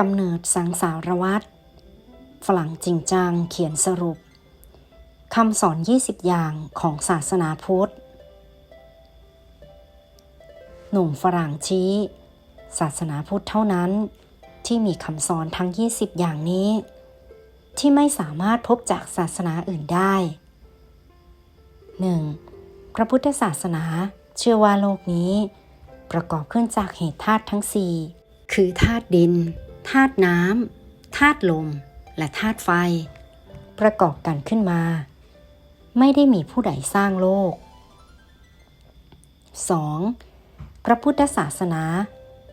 กำเนิดสังสารวัตรฝรั่งจริงจังเขียนสรุปคำสอน 20 อย่างของศาสนาพุทธ หนุ่มฝรั่งชี้ ศาสนาพุทธเท่านั้น ที่มีคำสอนทั้ง 20 อย่างนี้ ที่ไม่สามารถพบจากศาสนาอื่นได้ 1. พระพุทธศาสนาเชื่อว่าโลกนี้ ประกอบขึ้นจากเหตุธาตุทั้ง 4 คือธาตุดิน ธาตุน้ำธาตุลม และธาตุไฟ ประกอบกันขึ้นมา ไม่ได้มีผู้ใดสร้างโลก 2. พระพุทธศาสนา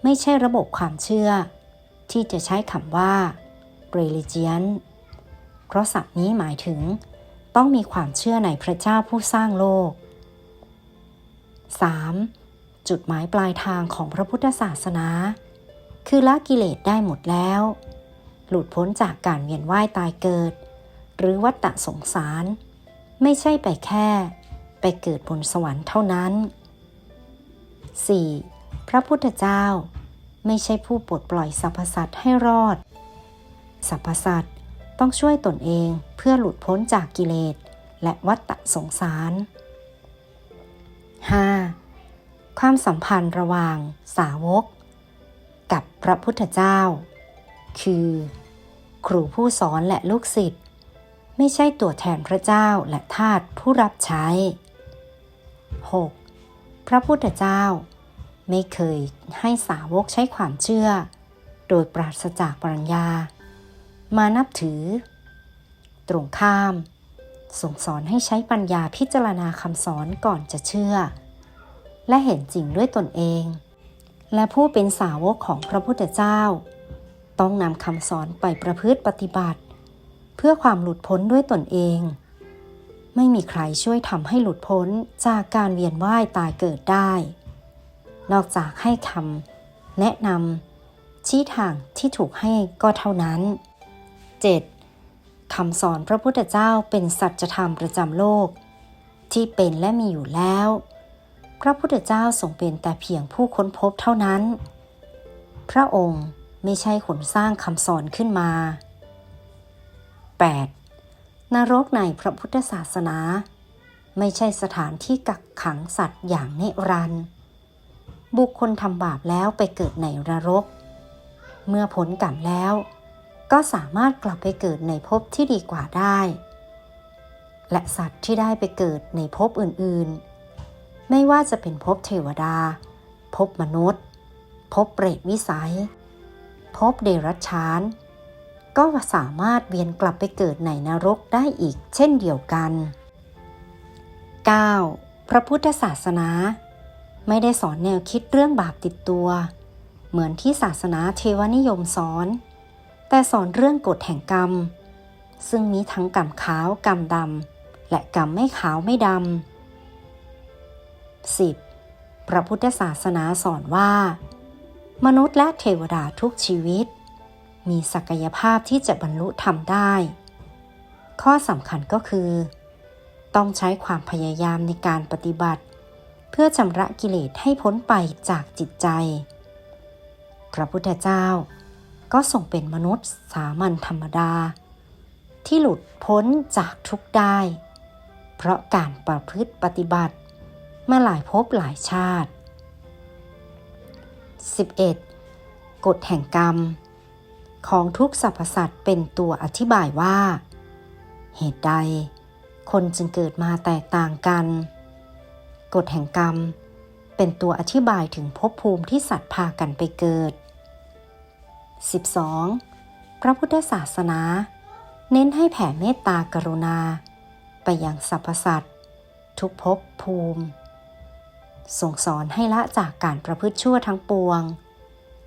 ไม่ใช่ระบบความเชื่อ ที่จะใช้คำว่า religion เพราะศัพท์นี้หมายถึง ต้องมีความเชื่อในพระเจ้าผู้สร้างโลก 3. จุดหมายปลายทางของพระพุทธศาสนา คือละกิเลสได้หมดแล้ว หลุดพ้นจากการเวียนว่ายตายเกิด หรือวัฏสงสาร ไม่ใช่ไปแค่ ไปเกิดบนสวรรค์เท่านั้น 4. พระพุทธเจ้า ไม่ใช่ผู้ปลดปล่อยสรรพสัตว์ให้รอด สรรพสัตว์ต้องช่วยตนเองเพื่อหลุดพ้นจากกิเลส และวัฏสงสาร 5. ความสัมพันธ์ระหว่างสาวก กับพระพุทธเจ้า คือ ครูผู้สอนและลูกศิษย์ไม่ใช่ตัวแทนพระเจ้าและทาสผู้รับใช้ 6. พระพุทธเจ้า ไม่เคยให้สาวกใช้ความเชื่อ โดยปราศจากปรัญญา มานับถือ ตรงข้ามส่งสอนให้ใช้ปัญญาพิจารณาคำสอนก่อนจะเชื่อ และเห็นจริงด้วยตนเอง และผู้เป็นสาวกของพระพุทธเจ้า ต้องนำคำสอนไปประพฤติปฏิบัติ เพื่อความหลุดพ้นด้วยตนเอง ไม่มีใครช่วยทำให้หลุดพ้นจากการเวียนว่ายตายเกิดได้ นอกจากให้คำแนะนำชี้ทางที่ถูกให้ก็เท่านั้น 7. คำสอนพระพุทธเจ้าเป็นสัจธรรมประจำโลก ที่เป็นและมีอยู่แล้ว พระพุทธเจ้าทรงเป็นแต่เพียงผู้ค้นพบเท่านั้น พระองค์ไม่ใช่ขนสร้างคำสอนขึ้นมา 8. นรกในพระพุทธศาสนา ไม่ใช่สถานที่กักขังสัตว์อย่างนิรันดร์บุคคลทำบาปแล้วไปเกิดในนรก เมื่อผลกรรมแล้ว ก็สามารถกลับไปเกิดในภพที่ดีกว่าได้ และสัตว์ที่ได้ไปเกิดในภพอื่นๆ ไม่ว่าจะเป็นภพเทวดา ภพมนุษย์ ภพเปรตวิสัย ภพเดรัจฉาน ก็สามารถเวียนกลับไปเกิดในนรกได้อีกเช่นเดียวกัน 9. พระพุทธศาสนา ไม่ได้สอนแนวคิดเรื่องบาปติดตัว เหมือนที่ศาสนาเทวนิยมสอน แต่สอนเรื่องกฎแห่งกรรม ซึ่งมีทั้งกรรมขาวกรรมดำและกรรมไม่ขาวไม่ดำ 10. พระพุทธศาสนาสอนว่า มนุษย์และเทวดาทุกชีวิต มีศักยภาพที่จะบรรลุธรรมได้ ข้อสำคัญก็คือ ต้องใช้ความพยายามในการปฏิบัติ เพื่อชำระกิเลสให้พ้นไปจากจิตใจ พระพุทธเจ้าก็ส่งเป็นมนุษย์สามัญธรรมดา ที่หลุดพ้นจากทุกได้ เพราะการประพฤติปฏิบัติ มาหลายภพหลายชาติ 11. กฎแห่งกรรม ของทุกสรรพสัตว์เป็นตัวอธิบายว่า เหตุใด คนจึงเกิดมาแตกต่างกัน กฎแห่งกรรม เป็นตัวอธิบายถึงภพภูมิที่สัตว์พากันไปเกิด 12. พระพุทธศาสนา เน้นให้แผ่เมตตากรุณา ไปยังสรรพสัตว์ทุกภพภูมิ ส่งสอนให้ละจากการประพฤติชั่วทั้งปวง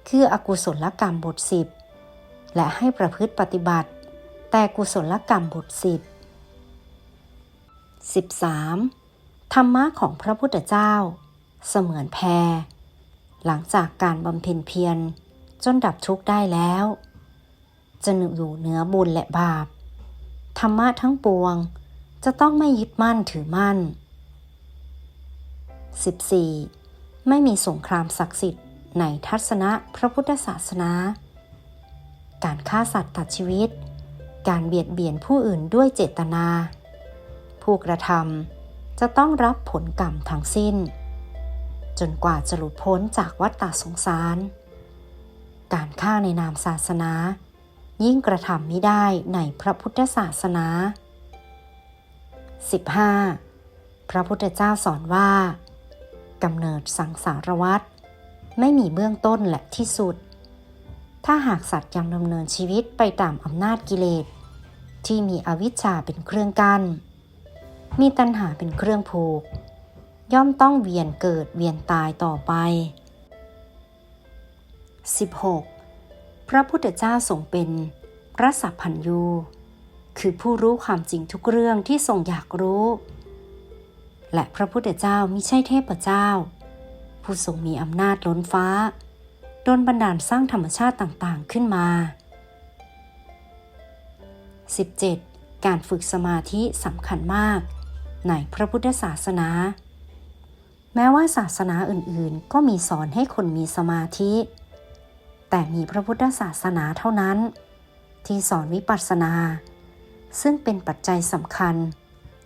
คืออกุศลกรรมบทสิบและให้ประพฤติปฏิบัติ แต่กุศลกรรมบทสิบ 13. ธรรมะของพระพุทธเจ้า เสมือนแพร หลังจากการบำเพ็ญเพียรจนดับทุกข์ได้แล้ว จะนอยู่เหนือบุญและบาป ธรรมะทั้งปวงจะต้องไม่ยึดมั่นถือมั่น 14. ไม่มีสงครามศักดิ์สิทธิ์ในทัศนะพระพุทธศาสนา การฆ่าสัตว์ตัดชีวิต การเบียดเบียนผู้อื่นด้วยเจตนา ผู้กระทำจะต้องรับผลกรรมทั้งสิ้น จนกว่าจะหลุดพ้นจากวัฏฏสงสาร การฆ่าในนามศาสนา ยิ่งกระทำไม่ได้ในพระพุทธศาสนา 15. พระพุทธเจ้าสอนว่า กำเนิดสังสารวัฏไม่มีเบื้องต้นและที่สุด ถ้าหากสัตว์ยังดำเนินชีวิตไปตามอำนาจกิเลส ที่มีอวิชชาเป็นเครื่องกัน้น มีตัณหาเป็นเครื่องผูก ย่อมต้องเวียนเกิดเวียนตายต่อไป 16. พระพุทธเจ้าทรงเป็นพระสัพพัญญูคือผู้รู้ความจริงทุกเรื่องที่ทรงอยากรู้ และพระพุทธเจ้ามิใช่เทพเจ้า ผู้ทรงมีอำนาจล้นฟ้าโดนบันดาลสร้างธรรมชาติต่างๆขึ้นมา 17. การฝึกสมาธิสำคัญมาก ในพระพุทธศาสนา แม้ว่าศาสนาอื่นๆ ก็มีสอนให้คนมีสมาธิ แต่มีพระพุทธศาสนาเท่านั้น ที่สอนวิปัสสนา ซึ่งเป็นปัจจัยสำคัญ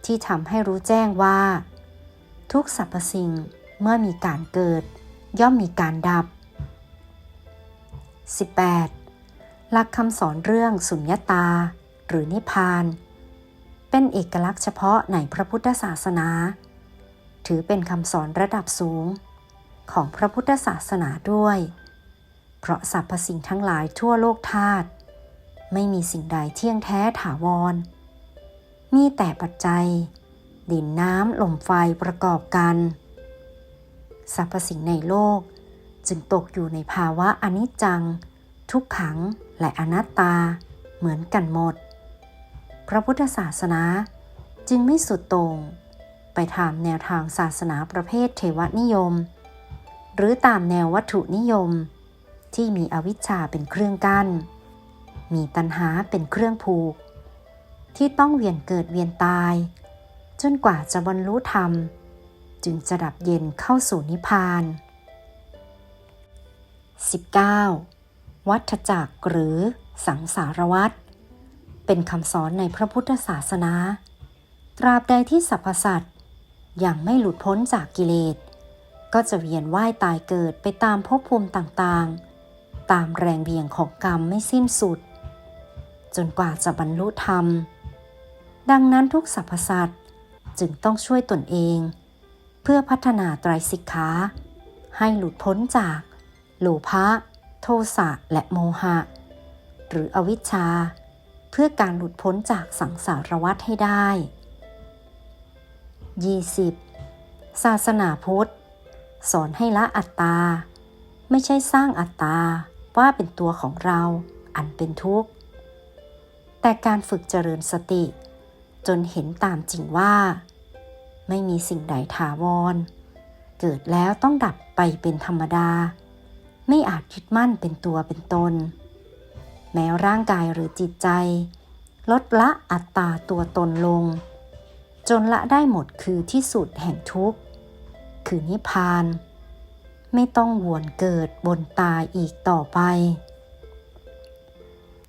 ที่ทำให้รู้แจ้งว่า ทุกสรรพสิ่งเมื่อมีการเกิด ย่อมมีการดับ 18. หลักคำสอนเรื่องสุญญตา หรือนิพพาน เป็นเอกลักษณ์เฉพาะในพระพุทธศาสนา ถือเป็นคำสอนระดับสูง ของพระพุทธศาสนาด้วย เพราะสรรพสิ่งทั้งหลายทั่วโลกธาตุไม่มีสิ่งใดเที่ยงแท้ถาวร มีแต่ปัจจัย ดินน้ำลมไฟประกอบกัน สรรพสิ่งในโลก จึงตกอยู่ในภาวะอนิจจัง ทุกขังและอนัตตาเหมือนกันหมด พระพุทธศาสนาจึงไม่สุดต่งไปตามแนวทางศาสนาประเภทเทวนิยม หรือตามแนววัตถุนิยม ที่มีอวิชชาเป็นเครื่องกัน้นมีตัณหาเป็นเครื่องผูก ที่ต้องเวียนเกิดเวียนตาย จนกว่าจะบรรลุธรรม จึงจะดับเย็นเข้าสู่นิพพาน 19. วัฏจักรหรือสังสารวัฏเป็นคำสอนในพระพุทธศาสนา ตราบใดที่สรรพสัตว์ยังไม่หลุดพ้นจากกิเลส ก็จะเวียนว่ายตายเกิดไปตามภพภูมิต่างๆ ตามแรงเบี่ยงของกรรมไม่สิ้นสุด จนกว่าจะบรรลุธรรม ดังนั้นทุกสรรพสัตว์จึงต้องช่วยตนเอง เพื่อพัฒนาไตรสิกขา ให้หลุดพ้นจาก โลภะโทสะและโมหะ หรืออวิชชา เพื่อการหลุดพ้นจากสังสารวัฏให้ได้ 20. ศาสนาพุทธ สอนให้ละอัตตา ไม่ใช่สร้างอัตตาว่าเป็นตัวของเราอันเป็นทุกข์ แต่การฝึกเจริญสติ จนเห็นตามจริงว่า ไม่มีสิ่งใดถาวร เกิดแล้วต้องดับไปเป็นธรรมดา ไม่อาจยึดมั่นเป็นตัวเป็นตน แม้ร่างกายหรือจิตใจ ลดละอัตตาตัวตนลง จนละได้หมดคือที่สุดแห่งทุกข์ คือนิพพาน ไม่ต้องวนเกิดบนตายอีกต่อไป